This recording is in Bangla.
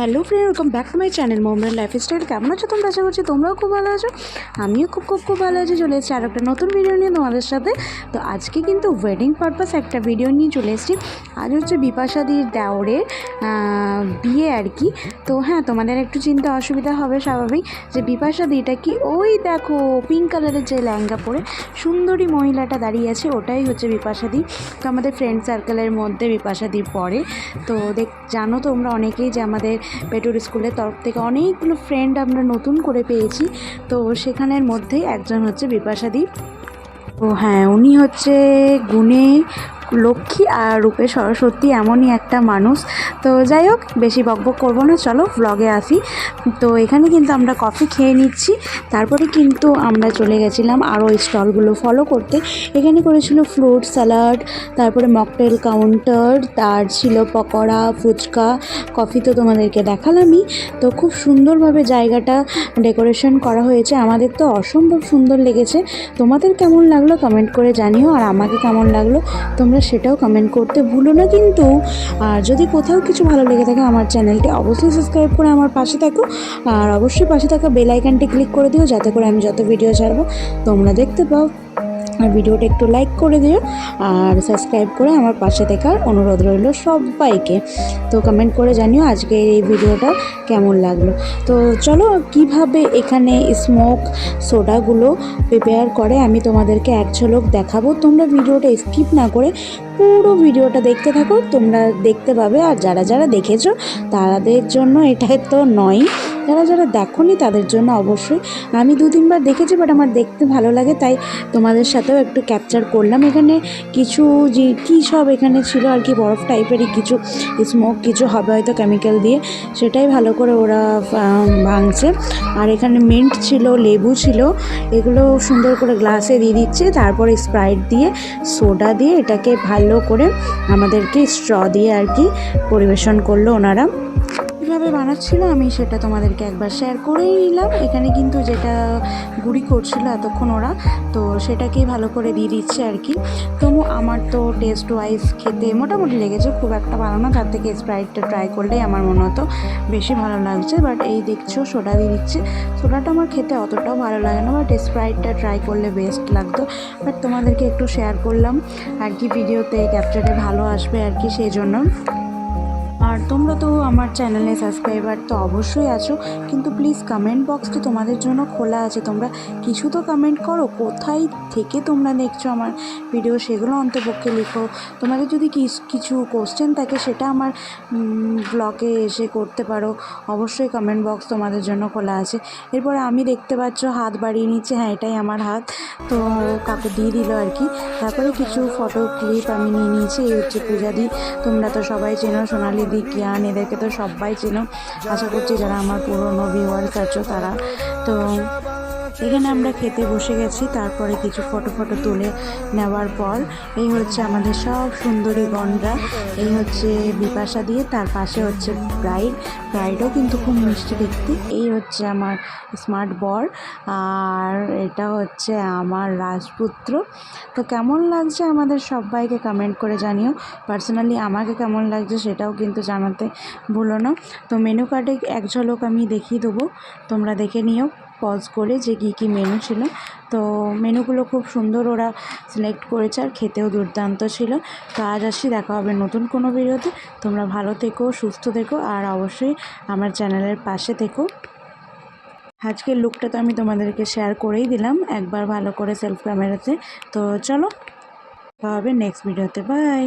Hello friend welcome back to my channel Mohammad lifestyle কেমন আছো তোমরা? আশা করছি তোমরাও খুব ভালো আছো। আমিও খুব খুব খুব ভালো আছি। চলে এসেছি আর একটা নতুন ভিডিও নিয়ে তোমাদের সাথে। তো আজকে কিন্তু ওয়েডিং পারপাস একটা ভিডিও নিয়ে চলে এসেছি। আজ হচ্ছে বিপাশাদির দেওরের বিয়ে আর কি। তো হ্যাঁ তোমাদের একটু চিন্তা অসুবিধা হবে স্বাভাবিক যে বিপাশাদিটা কি? ওই দেখো পিঙ্ক কালারের যে লেহেঙ্গা পরে সুন্দরী মহিলাটা দাঁড়িয়ে আছে, ওটাই হচ্ছে বিপাশাদি। তো আমাদের ফ্রেন্ড সার্কেলের মধ্যে বিপাশাদি পড়ে তো দেখ, জানো তোমরা অনেকেই যে আমাদের পেটুর স্কুলের তরফ থেকে অনেকগুলো ফ্রেন্ড আমরা নতুন করে পেয়েছি। তো সেখানের মধ্যেই একজন হচ্ছে বিপাশাদি ও হ্যাঁ উনি হচ্ছে গুণে লক্ষ্মী আর রূপে সরস্বতী এমনই একটা মানুষ। তো যাই হোক, বেশি বকবক করব না, চলো ব্লগে আসি। তো এখানে কিন্তু আমরা কফি খেয়ে নিচ্ছি। তারপরে কিন্তু আমরা চলে গেছিলাম আরও স্টলগুলো ফলো করতে। এখানে করেছিল ফ্রুট স্যালাড তারপরে মকটেল কাউন্টার তার ছিল পকোড়া, ফুচকা কফি তো তোমাদেরকে দেখালামই। তো খুব সুন্দরভাবে জায়গাটা ডেকোরেশন করা হয়েছে। আমাদের তো অসম্ভব সুন্দর লেগেছে। তোমাদের কেমন লাগল কমেন্ট করে জানিও, আর আমাকে কেমন লাগল তোমরা সেটাও কমেন্ট করতে ভুলো না কিন্তু। আর যদি কোথাও কিছু ভালো লেগে থাকে আমার চ্যানেলটি অবশ্যই সাবস্ক্রাইব করে আমার পাশে থাকো। আর অবশ্যই পাশে থাকা বেল আইকনটি ক্লিক করে দিও, যাতে করে আমি যত ভিডিও ছাড়বো তোমরা দেখতে পাও। ভিডিওটা একটু লাইক করে দিও আর সাবস্ক্রাইব করে আমার পাশে দেখার অনুরোধ রইল সবাইকে। তো কমেন্ট করে জানিও আজকে এই ভিডিওটা কেমন লাগল। তো চলো কীভাবে এখানে স্মোক সোডাগুলো প্রিপেয়ার করে আমি তোমাদেরকে এক ঝলক দেখাবো। তোমরা ভিডিওটা স্কিপ না করে পুরো ভিডিওটা দেখতে থাকো। তোমরা দেখতে পাবে আর যারা যারা দেখেছ, তাদের জন্য এটা তো নয়। যারা যারা দেখোনি, তাদের জন্য অবশ্যই। আমি দু তিনবার দেখেছি বাট আমার দেখতে ভালো লাগে, তাই তোমাদের সাথেও একটু ক্যাপচার করলাম। এখানে কিছু যে কী সব এখানে ছিল আর কি, বরফ টাইপেরই কিছু স্মোক কিছু হবে হয়তো কেমিক্যাল দিয়ে। সেটাই ভালো করে ওরা ভাঙছে। আর এখানে মিন্ট ছিল, লেবু ছিল, এগুলো সুন্দর করে গ্লাসে দিয়ে দিচ্ছে। তারপরে স্প্রাইট দিয়ে সোডা দিয়ে এটাকে ভালো করে আমাদেরকে স্ট্র দিয়ে আর কি পরিবেশন করল ওনারা। কীভাবে বানাচ্ছিল আমি সেটা তোমাদেরকে একবার শেয়ার করেই নিলাম। এখানে কিন্তু যেটা গুড়ি করছিল এতক্ষণ ওরা, তো সেটাকেই ভালো করে দিয়ে দিচ্ছে আর কি। তো আমার তো টেস্ট ওয়াইজ খেতে মোটামুটি লেগেছে, খুব একটা ভালো না। তার থেকে স্প্রাইটটা ট্রাই করলেই আমার মনে হতো বেশি ভালো লাগছে। বাট এই দেখছ, সোডা দিয়ে দিচ্ছে। সোডাটা আমার খেতে অতটাও ভালো লাগে না বাট স্প্রাইটটা ট্রাই করলে বেস্ট লাগতো। বাট তোমাদেরকে একটু শেয়ার করলাম আর কি ভিডিওতে ক্যাপচারে ভালো আসবে আর কি, সেই জন্য। আর তোমরা তো আমার চ্যানেলে সাবস্ক্রাইবার তো অবশ্যই আছো, কিন্তু প্লিজ কমেন্ট বক্সটা তোমাদের জন্য খোলা আছে। তোমরা কিছু তো কমেন্ট করো, কোথায় থেকে তোমরা দেখছ আমার ভিডিও সেগুলো অন্তপক্ষে লিখো। তোমাদের যদি কিছু কোশ্চেন থাকে, সেটা আমার ব্লগে এসে করতে পারো। অবশ্যই কমেন্ট বক্স তোমাদের জন্য খোলা আছে। এরপরে আমি দেখতে পাচ্ছ হাত বাড়িয়ে নিচ্ছে। হ্যাঁ এটাই আমার হাত। তো কাকু দিয়ে দিল আর কি। তারপরে কিছু ফটো ক্লিপ আমি নিয়ে নিয়েছি, এই হচ্ছে পূজা দি তোমরা তো সবাই চেনো সোনালি দি কিয়ান এদেরকে তো সবাই চেনো। আশা করছি যারা আমার পুরনো ভিউয়ার্স আছো তারা। তো এখানে আমরা খেতে বসে গেছি, তারপরে কিছু ফটো ফটো তুলে নেওয়ার পর, এই হচ্ছে আমাদের সব সুন্দরী গণরা। এই হচ্ছে বিপাশা দিয়ে, তার পাশে হচ্ছে ব্রাইড। ব্রাইডও কিন্তু খুব মিষ্টি দেখতে। এই হচ্ছে আমার স্মার্ট বর, আর এটা হচ্ছে আমার রাজপুত্র। তো কেমন লাগছে আমাদের সবাইকে কমেন্ট করে জানিও। পার্সোনালি আমাকে কেমন লাগছে সেটাও কিন্তু জানাতে ভুলো না। তো মেনু কার্ডে এক ঝলক আমি দেখিয়ে দেবো, তোমরা দেখে নিও। পজ করে যে কী কী মেনু ছিল। তো মেনুগুলো খুব সুন্দর ওরা সিলেক্ট করেছে আর খেতেও দুর্দান্ত ছিল। তো আজ আসি, দেখা হবে নতুন কোনো ভিডিওতে তোমরা ভালো থেকো, সুস্থ থেকো আর অবশ্যই আমার চ্যানেলের পাশে থেকো। আজকের লুকটা তো আমি তোমাদেরকে শেয়ার করেই দিলাম। একবার ভালো করে সেলফ ক্যামেরাতে তো চলো, দেখা হবে নেক্সট ভিডিওতে বাই